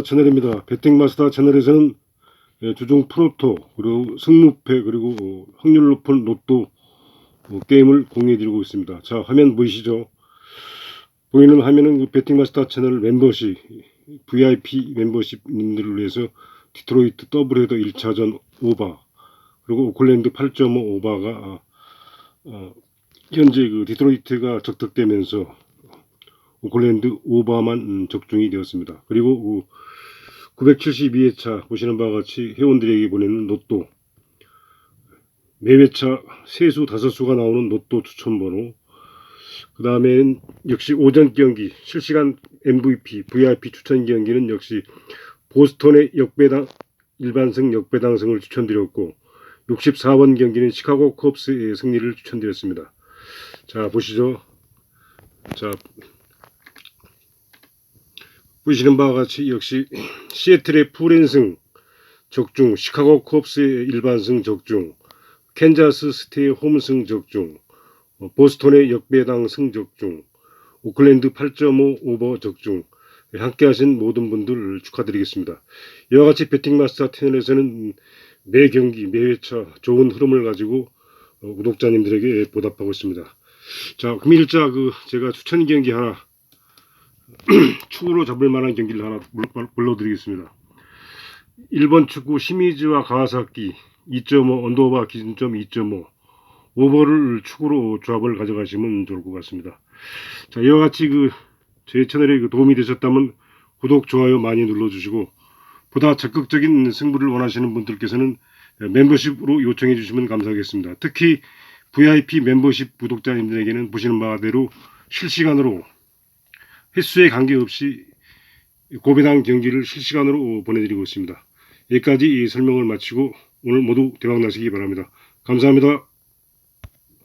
채널입니다. 배팅마스터 채널에서는 예, 주중 프로토 그리고 승무패 그리고 어, 확률 높은 로또 어, 게임을 공유해드리고 있습니다. 자 화면 보이시죠? 보이는 화면은 그 배팅마스터 채널 멤버십 VIP 멤버십님들을 위해서 디트로이트 더블헤더 1차전 오바 그리고 오클랜드 8.5 오바가 아, 어, 현재 그 디트로이트가 적득되면서 오클랜드 오바만 음, 적중이 되었습니다. 그리고 그 972회차 보시는 바와 같이 회원들에게 보내는 로또 매회차 세수 다섯 수가 나오는 로또 추천 번호 그 다음에는 역시 오전 경기 실시간 MVP VIP 추천 경기는 역시 보스턴의 역배당 일반승 역배당승을 추천드렸고 64번 경기는 시카고 컵스의 승리를 추천드렸습니다. 자 보시죠. 자 보시는 바와 같이 역시 시애틀의 풀앤승 적중, 시카고 컵스의 일반승 적중, 캔자스 스테이 홈승 적중, 어, 보스턴의 역배당 승 적중, 오클랜드 8.5 오버 적중. 예, 함께 하신 모든 분들 축하드리겠습니다. 이와 같이 배팅마스터 채널에서는 매 경기, 매 회차 좋은 흐름을 가지고 어, 구독자님들에게 보답하고 있습니다. 자, 금일자 그 제가 추천 경기 하나 축으로 잡을 만한 경기를 하나 불- 불러드리겠습니다. 1번 축구 시미즈와 가와사키 2.5 언더바 기준점 2.5 오버를 축으로 조합을 가져가시면 좋을 것 같습니다. 자 이와 같이 그 제 채널에 그 도움이 되셨다면 구독 좋아요 많이 눌러주시고 보다 적극적인 승부를 원하시는 분들께서는 멤버십으로 요청해 주시면 감사하겠습니다. 특히 VIP 멤버십 구독자님들에게는 보시는 바대로 실시간으로 횟수에 관계없이 고배당 경기를 실시간으로 보내드리고 있습니다. 여기까지 이 설명을 마치고 오늘 모두 대박 나시기 바랍니다. 감사합니다.